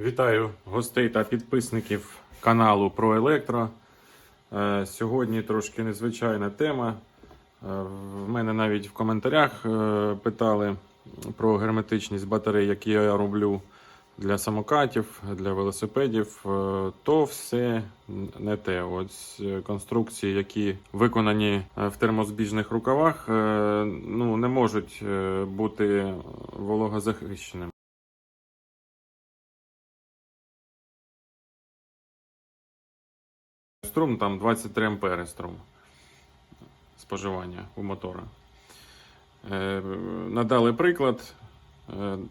Вітаю гостей та підписників каналу про електро. Е, Сьогодні трошки незвичайна тема. Е, В мене навіть в коментарях е, питали про герметичність батарей, які я роблю для самокатів, для велосипедів. Е, То все не те. Ось е, конструкції, які виконані е, в термозбіжних рукавах, ну, не можуть бути вологозахищеними. Струм там 23 ампери струм споживання у мотора. Надали приклад,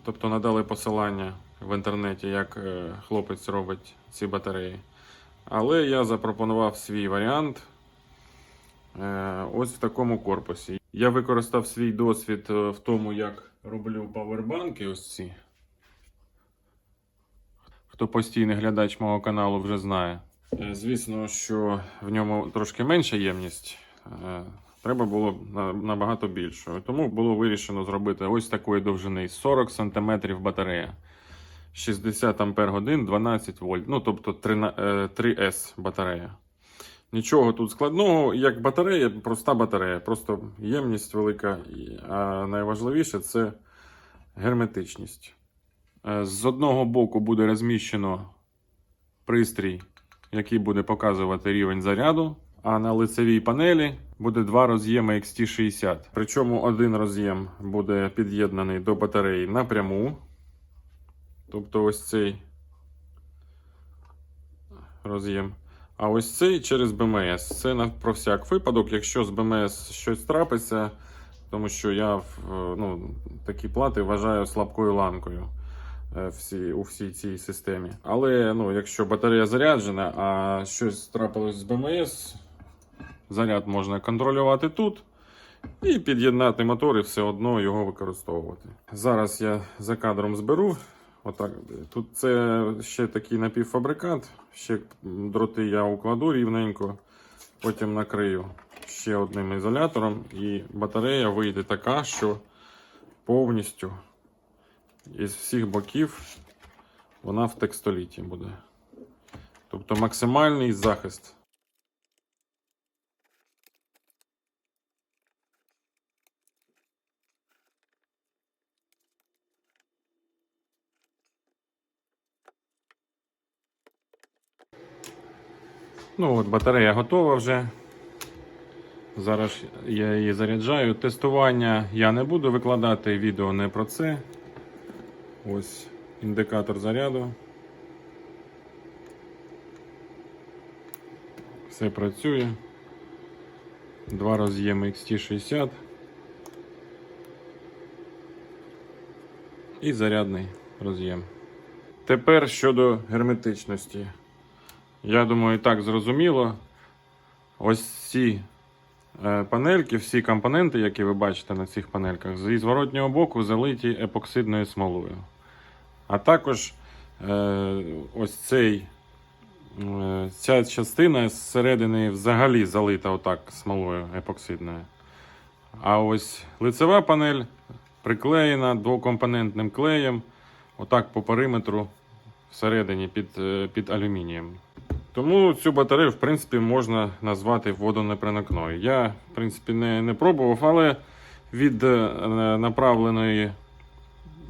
тобто надали посилання в інтернеті, як е, хлопець робить ці батареї. Але я запропонував свій варіант е, ось в такому корпусі. Я використав свій досвід е, в тому, як роблю павербанки ось ці. Хто постійний глядач мого каналу вже знає. Звісно, що в ньому трошки менша ємність. Треба було набагато більшою. Тому було вирішено зробити ось такої довжини 40 см батарея. 60 Ампер годин, 12 вольт. Ну, тобто 3С батарея. Нічого тут складного, як батарея, проста батарея. Просто ємність велика. А найважливіше це герметичність. Е, З одного боку буде розміщено пристрій, який буде показувати рівень заряду. А на лицевій панелі буде два роз'єми XT60. Причому один роз'єм буде під'єднаний до батареї напряму. Тобто ось цей роз'єм. А ось цей через БМС. Це на про всяк випадок, якщо з БМС щось трапиться, тому що я ну, такі плати вважаю слабкою ланкою е, всі, у всій цій системі. Але ну, якщо батарея заряджена, а щось трапилось з БМС, заряд можна контролювати тут. І під'єднати мотор і все одно його використовувати. Зараз я за кадром зберу. Отак. Тут це ще такий напівфабрикат. Ще дроти я укладу рівненько, потім накрию ще одним ізолятором, і батарея вийде така, що повністю із всіх боків вона в текстоліті буде. Тобто максимальний захист. Ну от батарея готова вже. Зараз я її заряджаю. Тестування я не буду викладати відео не про це. Ось індикатор заряду. Все працює. Два роз'єми XT60. І зарядний роз'єм. Тепер щодо герметичності. Я думаю, і так зрозуміло. Ось ці е, панельки, всі компоненти, які ви бачите на цих панельках, зі зворотнього боку залиті епоксидною смолою. А також е, ось цей, е, ця частина зсередини взагалі залита отак смолою епоксидною. А ось лицева панель приклеєна двокомпонентним клеєм, отак по периметру всередині під, під алюмінієм. Тому цю батарею, в принципі, можна назвати водонепроникною. Я, в принципі, не, не пробував, але від е, направленої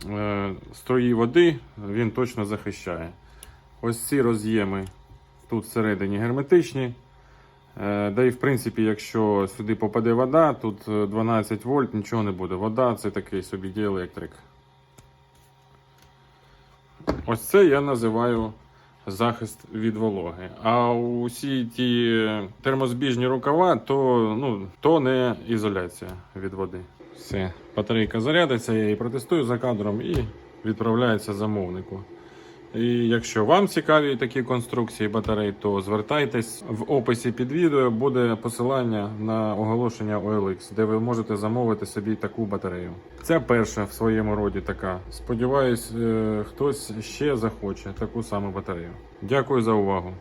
е, строї води він точно захищає. Ось ці роз'єми тут всередині герметичні. Е, Да і в принципі, якщо сюди попаде вода, тут е, 12 вольт, нічого не буде. Вода це такий собі діелектрик. Ось це я називаю захист від вологи. А усі ті термозбіжні рукава, то, ну, то не ізоляція від води. Все, батарейка зарядиться, я її протестую за кадром і відправляється замовнику. І якщо вам цікаві такі конструкції батарей, то звертайтесь в описі під відео буде посилання на оголошення OLX, де ви можете замовити собі таку батарею. Це перша в своєму роді така. Сподіваюсь, е, хтось ще захоче таку саму батарею. Дякую за увагу.